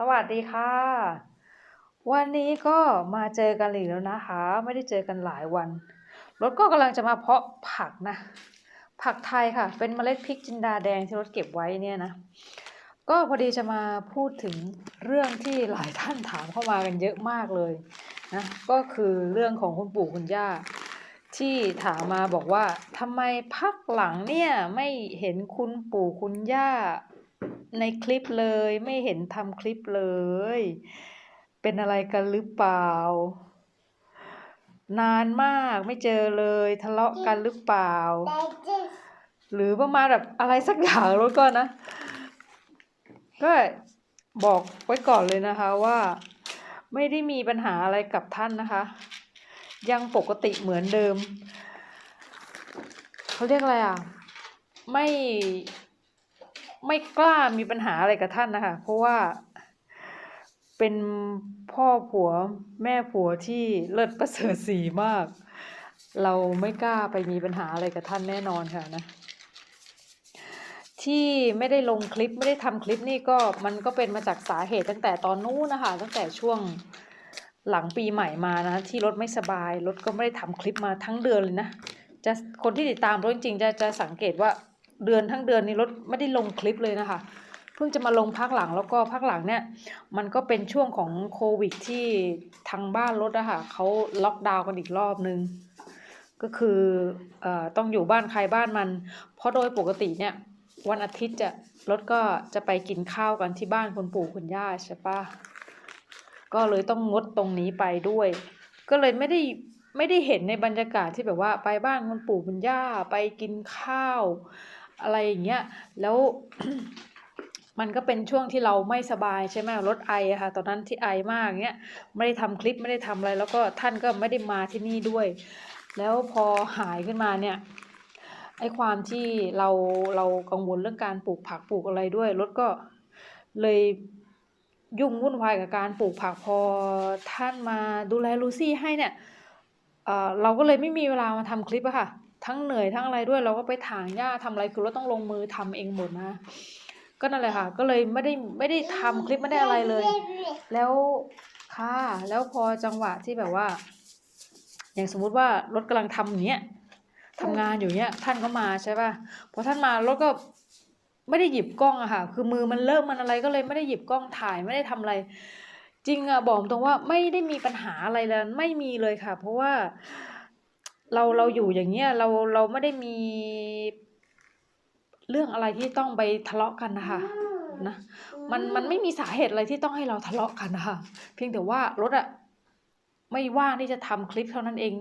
สวัสดีค่ะ วันนี้ก็มาเจอกันอีกแล้วนะคะ ไม่ได้เจอกันหลายวันรถก็กำลังจะมาเพาะผักนะ ผักไทยค่ะ เป็นเมล็ดพริกจินดาแดงที่รถเก็บไว้เนี่ยนะ ก็พอดีจะมาพูดถึงเรื่องที่หลายท่านถามเข้ามากันเยอะมากเลยนะก็คือเรื่องของคุณปู่คุณย่าที่ถามมาบอกว่าทำไมพักหลังเนี่ยไม่เห็นคุณปู่คุณย่า ในคลิปเลยไม่เห็นทำคลิปเลย เป็นอะไรกันหรือเปล่า นานมากไม่เจอเลย ทะเลาะกันหรือเปล่า หรือประมาณแบบอะไรสักอย่างรถก็นะ ก็บอกไว้ก่อนเลยนะคะว่า ไม่ได้มีปัญหาอะไรกับท่านนะคะ ยังปกติเหมือนเดิม เขาเรียกอะไรอะ ไม่ ไม่กล้ามีปัญหาอะไรกับท่านนะคะ เพราะว่าเป็นพ่อผัวแม่ผัวที่เลิศประเสริฐสีมาก เราไม่กล้าไปมีปัญหาอะไรกับท่านแน่นอนค่ะนะ ที่ไม่ได้ลงคลิปไม่ได้ทำคลิปนี่ก็มันก็เป็นมาจากสาเหตุตั้งแต่ตอนนู้นนะคะ ตั้งแต่ช่วงหลังปีใหม่มานะ ที่รถไม่สบายรถก็ไม่ได้ทำคลิปมาทั้งเดือนเลยนะจะคนที่ติดตามรถจริงจะจะสังเกตว่า เดือนทั้งเดือนนี้รถไม่ได้ลงคลิปเลยนะคะ เพิ่งจะมาลงพักหลังแล้วก็พักหลังเนี่ยมันก็เป็นช่วงของโควิดที่ทางบ้านรถอะค่ะเขาล็อกดาวน์กันอีกรอบนึง ก็คืออต้องอยู่บ้านใครบ้านมัน เพราะโดยปกติเนี่ยวันอาทิตย์จะรถก็จะไปกินข้าวกันที่บ้านคุณปู่คุณย่าใช่ปะก็เลยต้องงดตรงนี้ไปด้วย ก็เลยไม่ได้ไม่ได้เห็นในบรรยากาศที่แบบว่าไปบ้านคุณปู่คุณย่าไปกินข้าว อะไรอย่างเงี้ยแล้วมันก็เป็นช่วงที่เราไม่สบายใช่ไหมรถไออะค่ะตอนนั้นที่ไอมากเงี้ยไม่ได้ทำคลิปไม่ได้ทำอะไร แล้วก็ท่านก็ไม่ได้มาที่นี่ด้วย แล้วพอหายขึ้นมาเนี่ยไอความที่เราเรากังวลเรื่องการปลูกผักปลูกอะไรด้วยรถก็เลยยุ่งวุ่นวายกับการปลูกผักพอท่านมาดูแลลูซี่ให้เนี่ยเเราก็เลยไม่มีเวลามาทำคลิปอะค่ะ ทั้งเหนื่อยทั้งอะไรด้วยเราก็ไปถางหญ้าทำอะไรคือเราต้องลงมือทำเองหมดนะ ก็นั่นแหละค่ะ ก็เลยไม่ได้ไม่ได้ทำคลิปไม่ได้อะไรเลย แล้วค่ะแล้วพอจังหวะที่แบบว่า อย่างสมมุติว่ารถกำลังทำอย่างเงี้ยทำงานอยู่เนี้ยท่านก็มาใช่ป่ะพอท่านมารถก็ไม่ได้หยิบกล้องอะค่ะ คือมือมันเริ่มมันอะไรก็เลยไม่ได้หยิบกล้องถ่ายไม่ได้ทำอะไร จริงอะบอกตรงว่าไม่ได้มีปัญหาอะไรเลยไม่มีเลยค่ะ เพราะว่า เราเราอยู่อย่างเงี้ยเราเราไม่ได้มีเรื่องอะไรที่ต้องไปทะเลาะกันนะคะนะมันมันไม่มีสาเหตุอะไรที่ต้องให้เราทะเลาะกันนะคะเพียงแต่ว่ารถอะไม่ว่างที่จะทำคลิปเท่านั้นเอง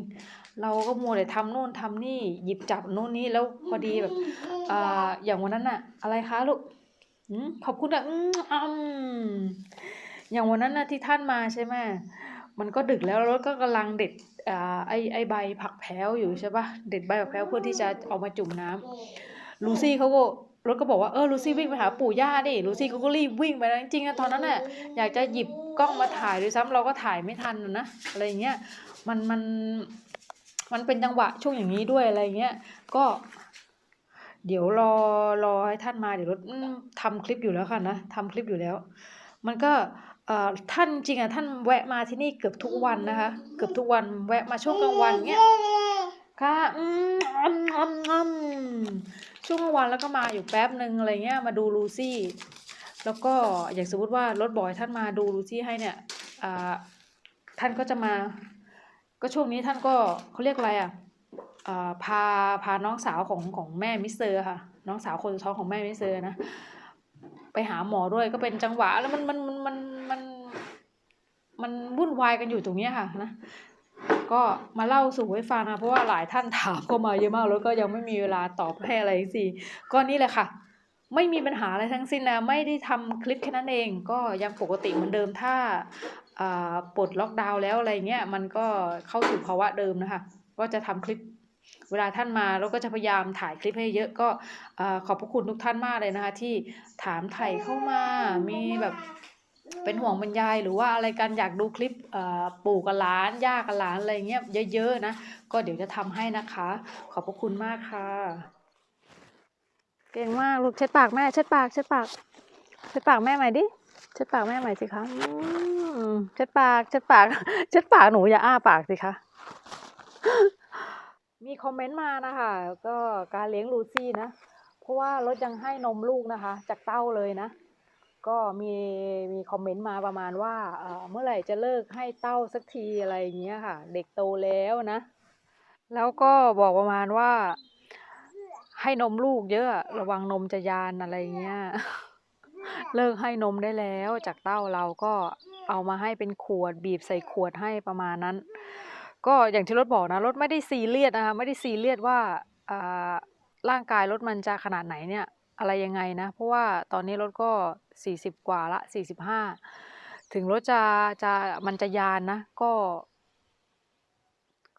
เราก็มัวแต่ทำโน่นทำนี่หยิบจับโน่นนี่แล้วพอดีแบบอ่าอย่างวันนั้นอะอะไรคะลูกอืมขอบคุณอะอืมอืมอย่างวันนั้นนะที่ท่านมาใช่ไหม มันก็ดึกแล้วรถก็กำลังเด็ดอ่าไอไอใบผักแพ้วอยู่ใช่ปะเด็ดใบผักแพ้วเพื่อที่จะเอามาจุ่มน้ำลูซี่เขาก็รถก็บอกว่าเออลูซี่วิ่งไปหาปู่ย่าดิลูซี่เขาก็รีบวิ่งไปแล้วจริงๆอะตอนนั้นน่ะอยากจะหยิบกล้องมาถ่ายด้วยซ้ำเราก็ถ่ายไม่ทันนะอะไรเงี้ยมันมันมันเป็นจังหวะช่วงอย่างนี้ด้วยอะไรเงี้ยก็ เดี๋ยวรอรอให้ท่านมาเดี๋ยวรถทำคลิปอยู่แล้วค่ะนะทำคลิปอยู่แล้ว มันก็ ท่านจริงอะท่านแวะมาที่นี่เกือบทุกวันนะคะ เกือบทุกวันแวะมาช่วงกลางวันเงี้ยค่ะอืมอืมอืมช่วงกลางวันแล้วก็มาอยู่แป๊บหนึ่งอะไรเงี้ยมาดูลูซี่ แล้วก็อย่างสมมติว่ารถบอยท่านมาดูลูซี่ให้เนี่ยอ่าท่านก็จะมา ก็ช่วงนี้ท่านก็เขาเรียกอะไรอะอ่าพาพาน้องสาวของของแม่มิสเตอร์ค่ะ น้องสาวคนท้องของแม่มิสเตอร์นะไปหาหมอด้วยก็เป็นจังหวะแล้วมันมัน มันวุ่นวายกันอยู่ตรงนี้ค่ะนะก็มาเล่าสู่ให้ฟังนะเพราะว่าหลายท่านถามเข้ามาเยอะมากแล้วก็ยังไม่มีเวลาตอบให้อะไรสิก็นี่แหละค่ะ ไม่มีปัญหาอะไรทั้งสิ้นนะไม่ได้ทำคลิปแค่นั้นเอง ก็ยังปกติเหมือนเดิมถ้าอ่าปลดล็อกดาวน์แล้วอะไรเงี้ยมันก็เข้าสู่ภาวะเดิมนะคะก็จะทำคลิปเวลาท่านมาแล้วก็จะพยายามถ่ายคลิปให้เยอะก็อ่าขอบพระคุณทุกท่านมากเลยนะคะที่ถามไถ่เข้ามามีแบบ เป็นห่วงบรรยายหรือว่าอะไรกันอยากดูคลิปเอ่อปู่กับหลานย่ากับหลานอะไรเงี้ยเยอะๆนะ ก็เดี๋ยวจะทำให้นะคะ ขอบพระคุณมากค่ะ เก่งมากลูกเช็ดปากแม่เช็ดปากเช็ดปากเช็ดปากแม่ใหม่ดิเช็ดปากแม่ใหม่สิคะอืมเช็ดปากเช็ดปากเช็ดปากหนูอย่าอ้าปากสิคะมีคอมเมนต์มานะคะ ก็การเลี้ยงลูซี่นะ เพราะว่ารถยังให้นมลูกนะคะ จากเต้าเลยนะ ก็มีมีคอมเมนต์มาประมาณว่าเออเมื่อไหร่จะเลิกให้เต้าสักทีอะไรอย่างเงี้ยค่ะ เด็กโตแล้วนะ แล้วก็บอกประมาณว่า ให้นมลูกเยอะ ระวังนมจะยานอะไรเงี้ยเลิกให้นมได้แล้วจากเต้าเราก็เอามาให้เป็นขวดบีบใส่ขวดให้ประมาณนั้น ก็อย่างที่รถบอกนะรถไม่ได้ซีเรียสนะคะไม่ได้ซีเรียสว่าอ่าร่างกายรถมันจะขนาดไหนเนี่ย อะไรยังไงนะ เพราะว่าตอนนี้รถก็สี่สิบกว่าละสี่สิบห้าถึงรถจะจะมันจะยานนะ ก็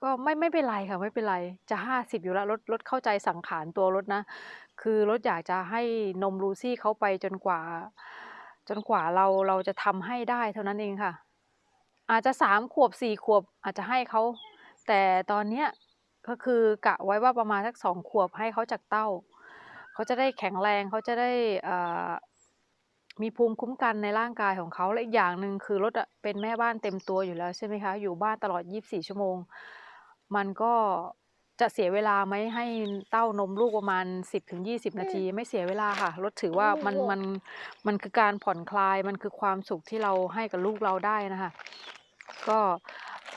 ก็ไม่ไม่เป็นไรค่ะไม่เป็นไร จะห้าสิบอยู่แล้วรถรถเข้าใจสังขารตัวรถนะ คือรถอยากจะให้นมลูซี่เขาไปจนกว่า จนกว่าเราเราจะทำให้ได้เท่านั้นเองค่ะ อาจจะสามขวบสี่ขวบอาจจะให้เขาแต่ตอนเนี้ยก็คือกะไว้ว่าประมาณสักสองขวบให้เขาจากเต้า เขาจะได้แข็งแรงเขาจะได้เอ่อมีภูมิคุ้มกันในร่างกายของเขาและอีกอย่างหนึ่งคือรถอะเป็นแม่บ้านเต็มตัวอยู่แล้วใช่ไหมคะอยู่บ้านตลอด 24 ชั่วโมง มันก็จะเสียเวลาไหมให้เต้านมลูกประมาณ 10-20 นาที ไม่เสียเวลาค่ะรถถือว่ามันมันมันคือการผ่อนคลายมันคือความสุขที่เราให้กับลูกเราได้นะคะก็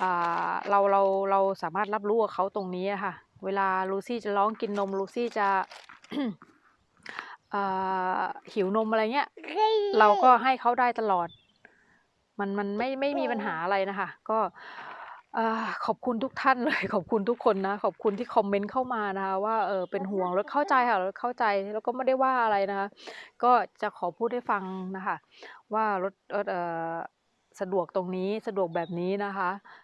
อ่าเราเราเราสามารถรับรู้กับเขาตรงนี้อะค่ะ เวลาลูซี่จะร้องกินนมลูซี่จะอ่า หิวนมอะไรเงี้ย เราก็ให้เขาได้ตลอด มันมันไม่ไม่มีปัญหาอะไรนะคะ ก็อ่าขอบคุณทุกท่านเลย ขอบคุณทุกคนนะ ขอบคุณที่คอมเมนต์เข้ามานะคะว่าเออเป็นห่วงแล้วเข้าใจค่ะแล้วเข้าใจแล้วก็ไม่ได้ว่าอะไรนะคะ ก็จะขอพูดให้ฟังนะคะ ว่ารถรถเอ่อสะดวกตรงนี้สะดวกแบบนี้นะคะ